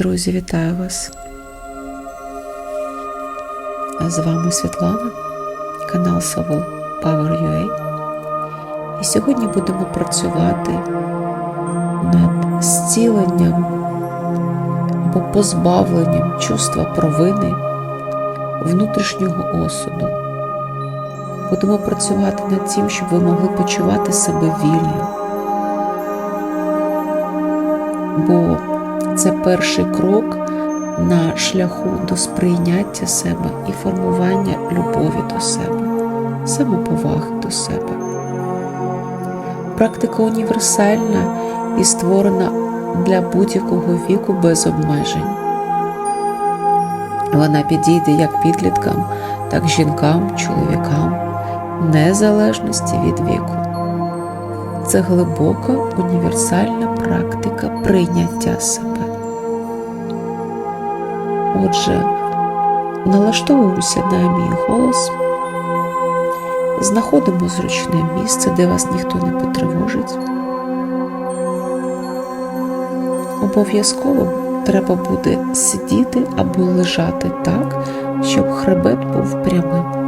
Друзі, вітаю вас! З вами Світлана, канал Савол Power.ua. І сьогодні будемо працювати над зціленням або позбавленням чувства провини, внутрішнього осуду. Будемо працювати над тим, щоб ви могли почувати себе вільно. Бо це перший крок на шляху до сприйняття себе і формування любові до себе, самоповаги до себе. Практика універсальна і створена для будь-якого віку без обмежень. Вона підійде як підліткам, так і жінкам, чоловікам, незалежності від віку. Це глибока універсальна практика прийняття себе. Отже, налаштовуємося на мій голос, знаходимо зручне місце, де вас ніхто не потривожить. Обов'язково треба буде сидіти або лежати так, щоб хребет був прямим.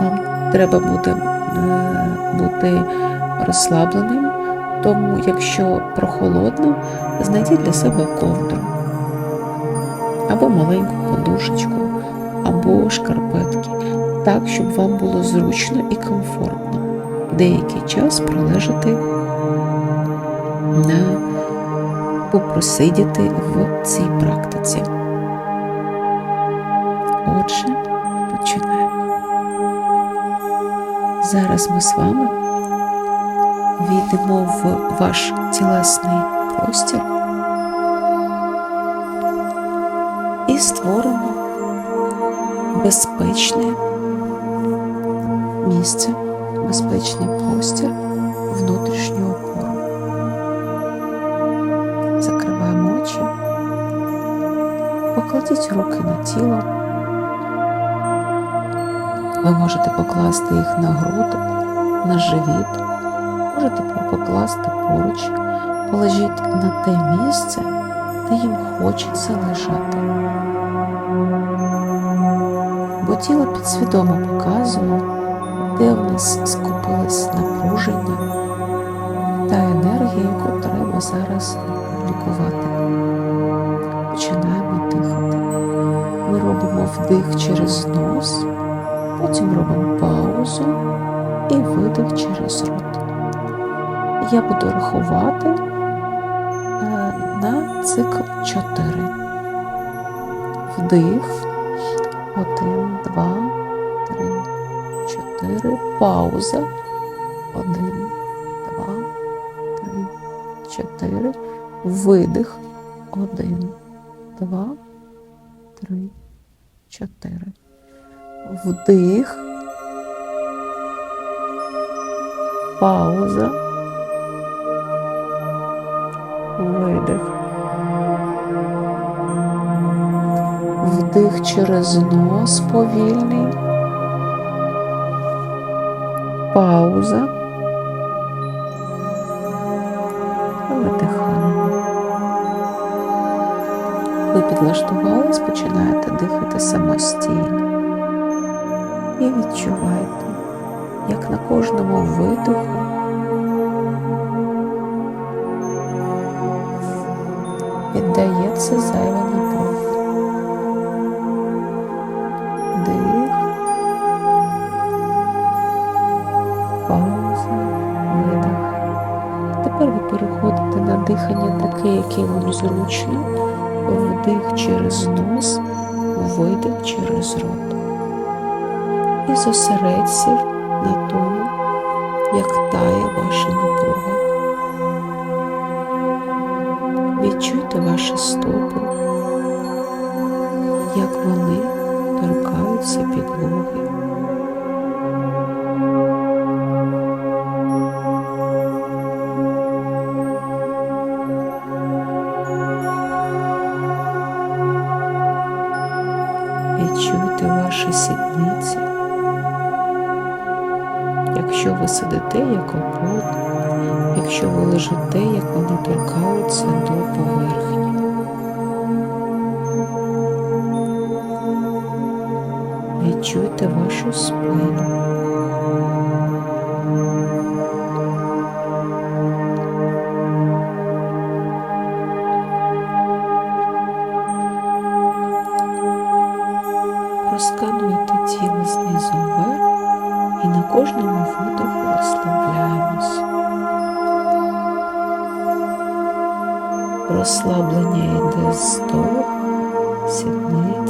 Вам треба буде е, бути розслабленим, тому якщо прохолодно, знайдіть для себе ковдру або маленьку подушечку, або шкарпетки, так, щоб вам було зручно і комфортно деякий час пролежати на попросидіти в цій практиці. Отже, Зараз ми з вами війдемо в ваш тілесний простір і створимо безпечне місце, безпечний простір внутрішнього опору. Закриваємо очі, покладіть руки на тіло. Ви можете покласти їх на груди, на живіт, можете покласти поруч, положіть на те місце, де їм хочеться лежати. Бо тіло підсвідомо показує, де в нас скупилось напруження та енергія, яку треба зараз лікувати. Починаємо дихати. Ми робимо вдих через нос. Потім робимо паузу і видих через рот. Я буду рахувати е, на цикл 4. Вдих. 1, 2, 3, 4. Пауза. 1, 2, 3, 4. Видих. 1, 2, 3, 4 вдих, пауза, видих, вдих через нос повільний, пауза, видихаємо. Ви підлаштувались, починаєте дихати самостійно. І відчувайте, як на кожному видоху віддається зайва напруга. Дих, пауза, видих. Тепер ви переходите на дихання таке, яке вам зручно. Вдих через нос, видих через рот і зосередься на тому, як тає ваша напруга. Відчуйте ваші стопи, як вони торкаються підлоги. Відчуйте ваші сідниці, Якщо ви сидите як опор, якщо ви лежите, як вони торкаються до поверхні. Відчуйте вашу спину.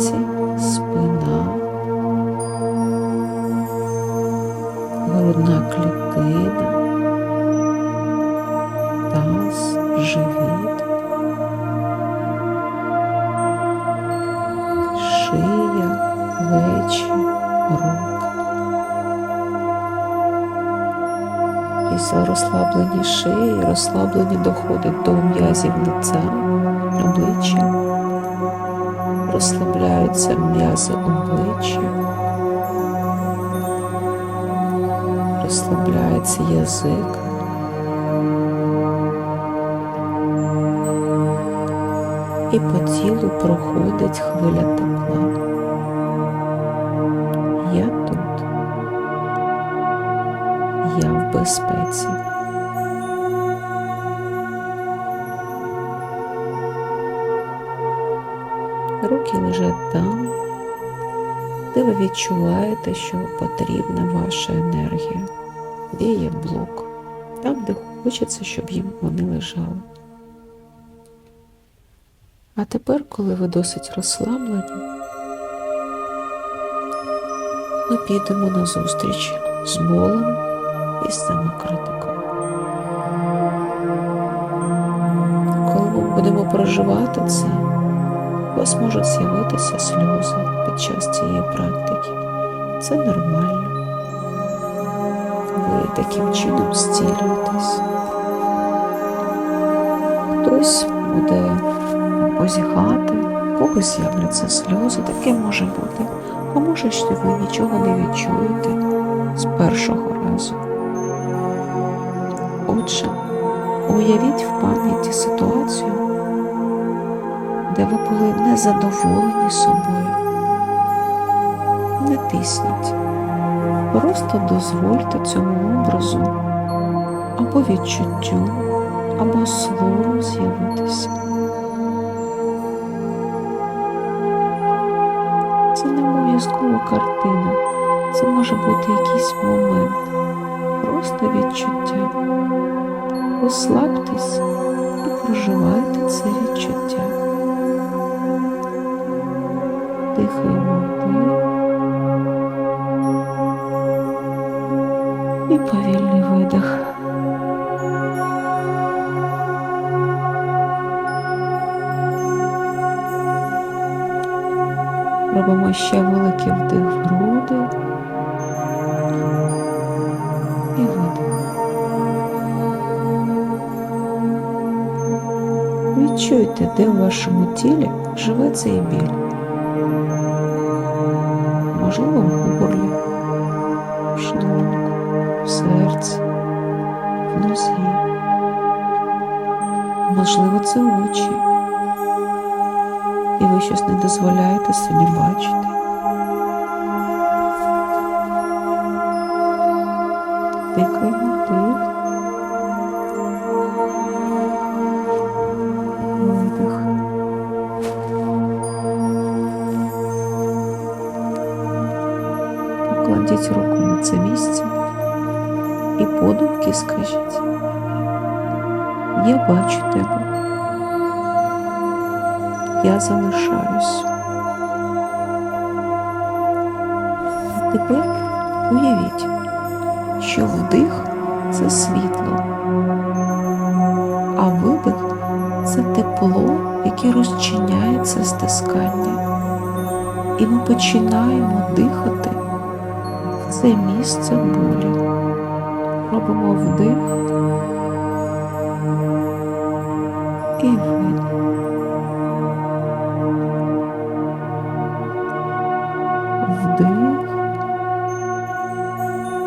Сідниці, спина, грудна клітина, таз, живіт, шия, плечі, руки. Після розслаблення шиї, розслаблення доходить до м'язів лиця, обличчя, розслабляються м'язи обличчя, розслабляється язик. І по тілу проходить хвиля тепла. Я тут. Я в безпеці. Руки лежать там, де ви відчуваєте, що потрібна ваша енергія, де є блок, там, де хочеться, щоб їм вони лежали. А тепер, коли ви досить розслаблені, ми підемо на зустріч з болем і з самокритикою. Коли ми будемо проживати це, у вас можуть з'явитися сльози під час цієї практики. Це нормально. Ви таким чином зцілюєтесь. Хтось буде позіхати, когось з'являться сльози, таке може бути. А може, що ви нічого не відчуєте з першого разу. Отже, уявіть в пам'яті ситуацію, де ви були незадоволені собою. Не тисніть, просто дозвольте цьому образу або відчуттю, або слову з'явитися. Це не обов'язкова картина, це може бути якийсь момент, просто відчуття. Розслабтесь і проживайте це відчуття. Вдих і повільний видих. Робимо ще великий вдих в груди і видих. Відчуйте, де в вашому тілі живе цей біль. В. Можливо, це очі. І ви щось не дозволяєте собі бачити. Дихаємо вдих. Видих. Покладіть руку на це місце і подумки скажіть. Я бачу тебе. Я залишаюсь. А тепер уявіть, що вдих це світло, а видих це тепло, яке розчиняється стискання. І ми починаємо дихати в це місце болі. Робимо вдих і видих. Вдих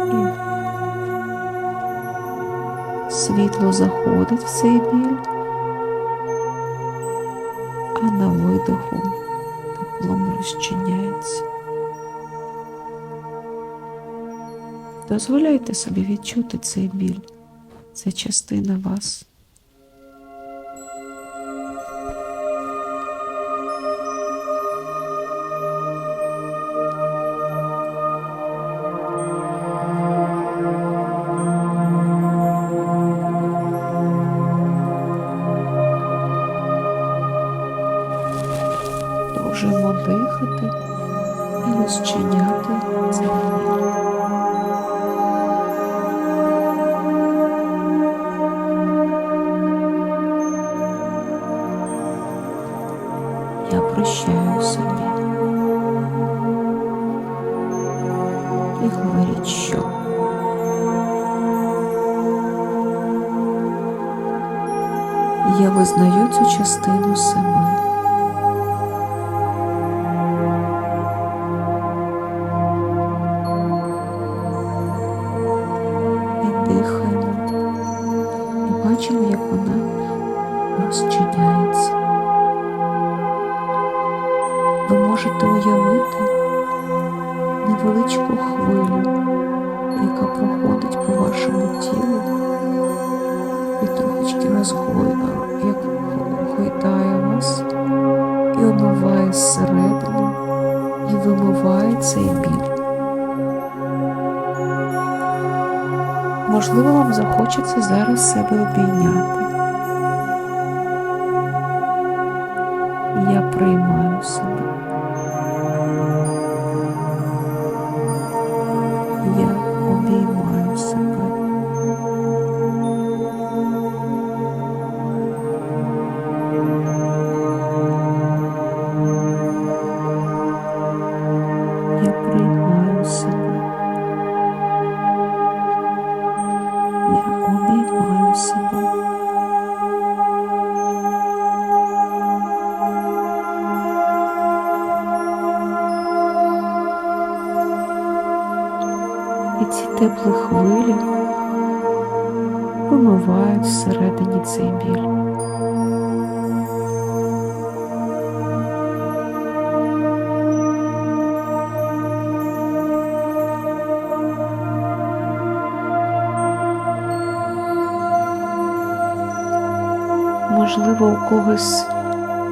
і видих. Світло заходить в цей біль, а на видоху теплом розчиняється. Дозволяйте собі відчути цей біль. Це частина вас. Продовжуємо дихати і розчиняти цей. Цю частину себе. І дихаємо, і бачимо, як вона розчиняється. Ви можете уявити невеличку хвилю, яка проходить по вашому тілу і трошечки розгойдає, як гойдає вас, і омиває зсередини, і вимиває цей біль. Можливо, вам захочеться зараз себе обійняти. Я приймаю себе. Можливо, у когось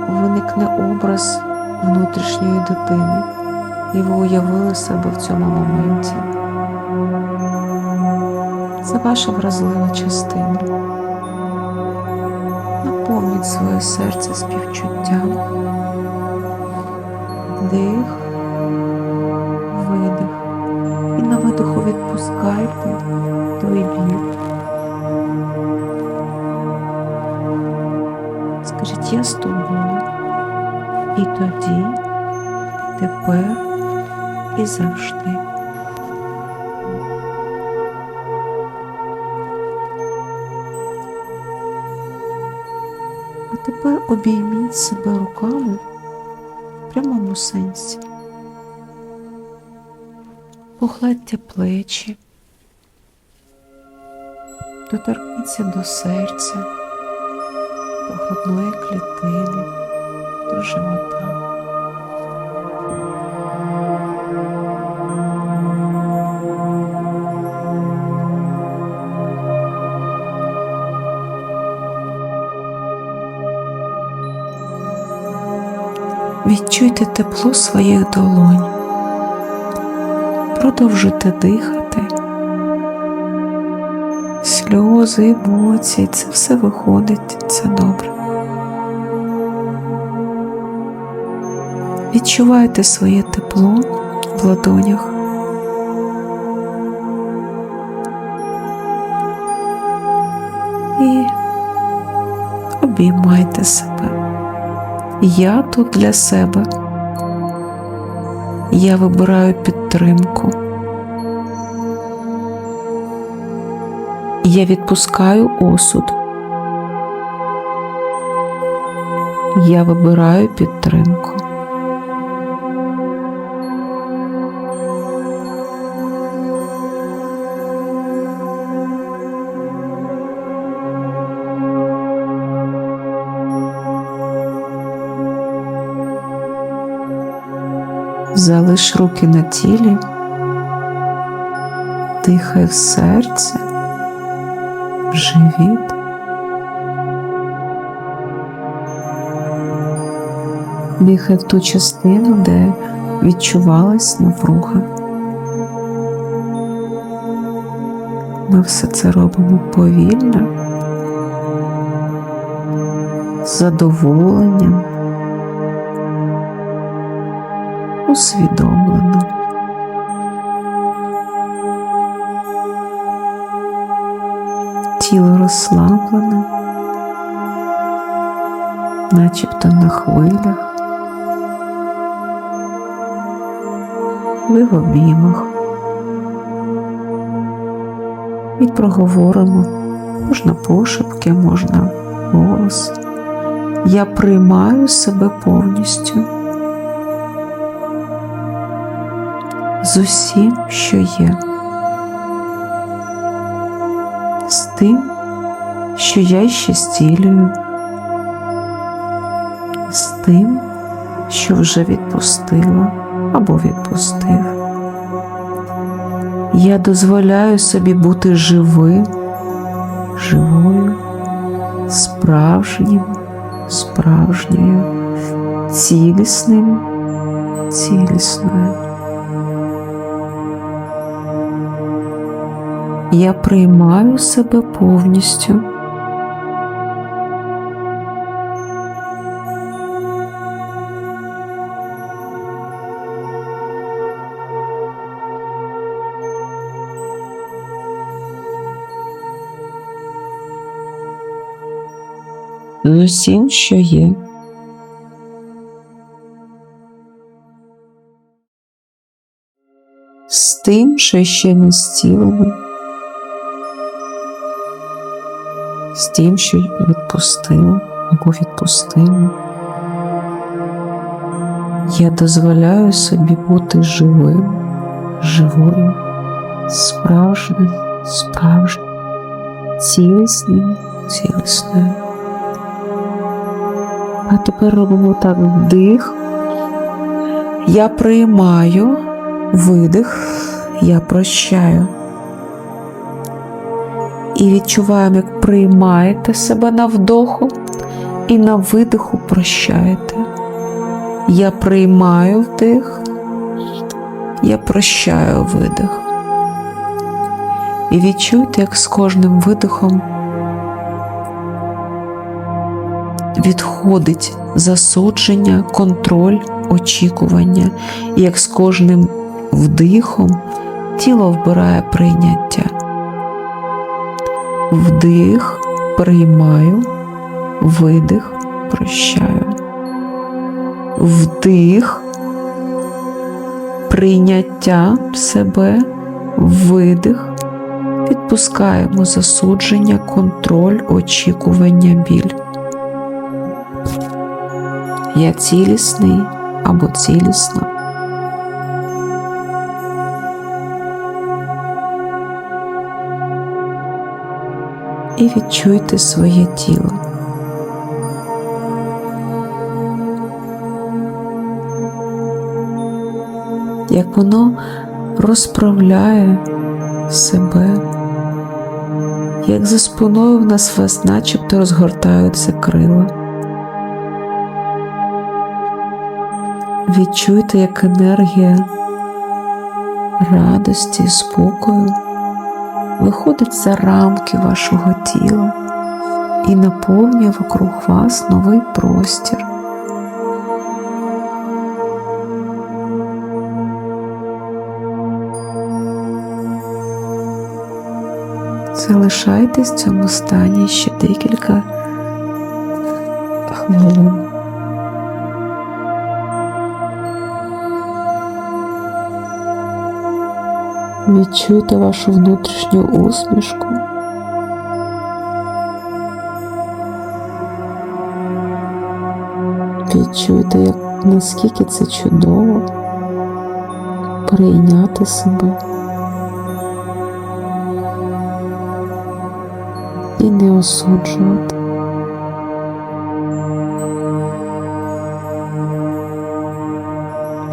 виникне образ внутрішньої дитини, і ви уявили себе в цьому моменті. Це ваша вразлива частина. Наповніть своє серце співчуттям. Дих, видих. І на видиху відпускайте той біль. Я з тобою. І тоді, тепер і завжди. А тепер обійміть себе руками в прямому сенсі. Погладьте плечі, доторкніться до серця, до грудної клітини, до живота. Відчуйте тепло своїх долонь. Продовжуйте дихати. Сльози, емоції, це все виходить, це добре. Відчувайте своє тепло в ладонях. І обіймайте себе. Я тут для себе. Я вибираю підтримку. Я відпускаю осуд. Я вибираю підтримку. Залиш руки на тілі, дихай в серце, в живіт. Дихай в ту частину, де відчувалась напруга. Ми все це робимо повільно, з задоволенням, усвідомлено. Тіло розслаблене, начебто на хвилях, ви в обіймах. І проговоримо, можна пошепки, можна голос. Я приймаю себе повністю з усім, що є, з тим, що я ще зцілюю, з тим, що вже відпустила або відпустив. Я дозволяю собі бути живим, живою, справжнім, справжньою, цілісним, цілісною. Я приймаю себе повністю. з усім, що є. З тим, що ще не зцілено, з тим, що відпустила або відпустила. Я дозволяю собі бути живим, живою, справжнім, справжнім, цілісним, цілісною. А тепер робимо так вдих. Я приймаю видих, я прощаю. І відчуваємо, як приймаєте себе на вдоху і на видиху прощаєте. Я приймаю вдих, я прощаю видих. І відчуйте, як з кожним видихом відходить засудження, контроль, очікування, і як з кожним вдихом тіло вбирає прийняття. Вдих, приймаю, видих, прощаю. Вдих, прийняття себе, видих, відпускаємо засудження, контроль, очікування, біль. Я цілісний або цілісна. І відчуйте своє тіло. Як воно розправляє себе, як за спиною в нас вас начебто розгортаються крила. Відчуйте, як енергія радості спокою виходить за рамки вашого тіла і наповнює вокруг вас новий простір. Залишайтесь в цьому стані ще декілька хвилин. Відчуйте вашу внутрішню усмішку. Відчуйте, як наскільки це чудово прийняти себе і не осуджувати.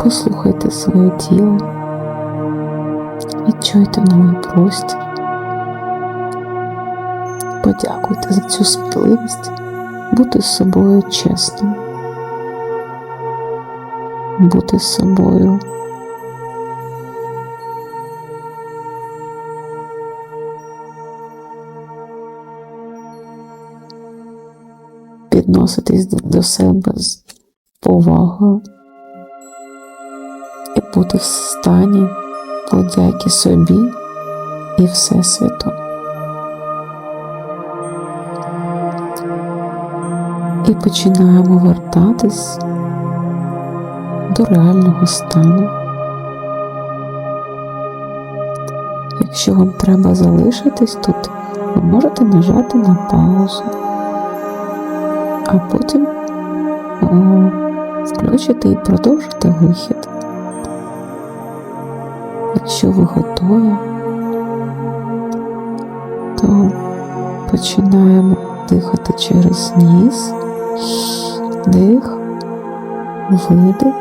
Послухайте своє тіло, відчуйте новий простір. Подякуйте за цю сміливість бути з собою чесним, бути з собою. Підноситись до себе з повагою і бути в стані подяки собі і Всесвіту. І починаємо вертатись до реального стану. Якщо вам треба залишитись тут, ви можете нажати на паузу, а потім о, включити і продовжити вихід. Якщо ви готові, то починаємо дихати через ніс, дих, видих,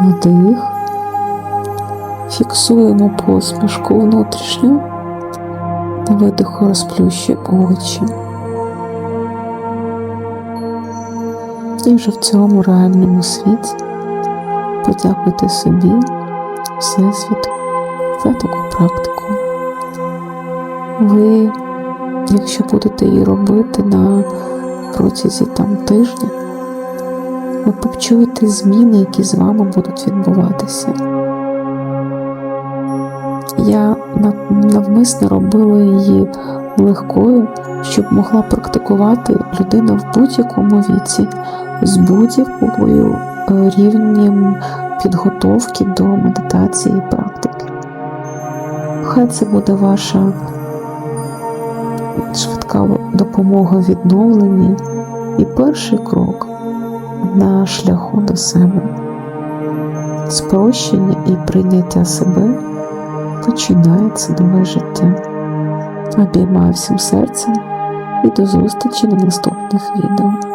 вдих, фіксуємо посмішку внутрішню, на видиху розплющуємо очі. І вже в цьому реальному світі подякуйте собі, Всесвіту за таку практику. Ви, якщо будете її робити на протязі там тижня, ви почуєте зміни, які з вами будуть відбуватися. Я навмисно робила її легкою, щоб могла практикувати людина в будь-якому віці, з будь-якою рівнем підготовки до медитації і практики. Хай це буде ваша швидка допомога в відновленні і перший крок на шляху до себе. Спрощення і прийняття себе починається нове життя. Обіймаю всім серцем і до зустрічі на наступних відео.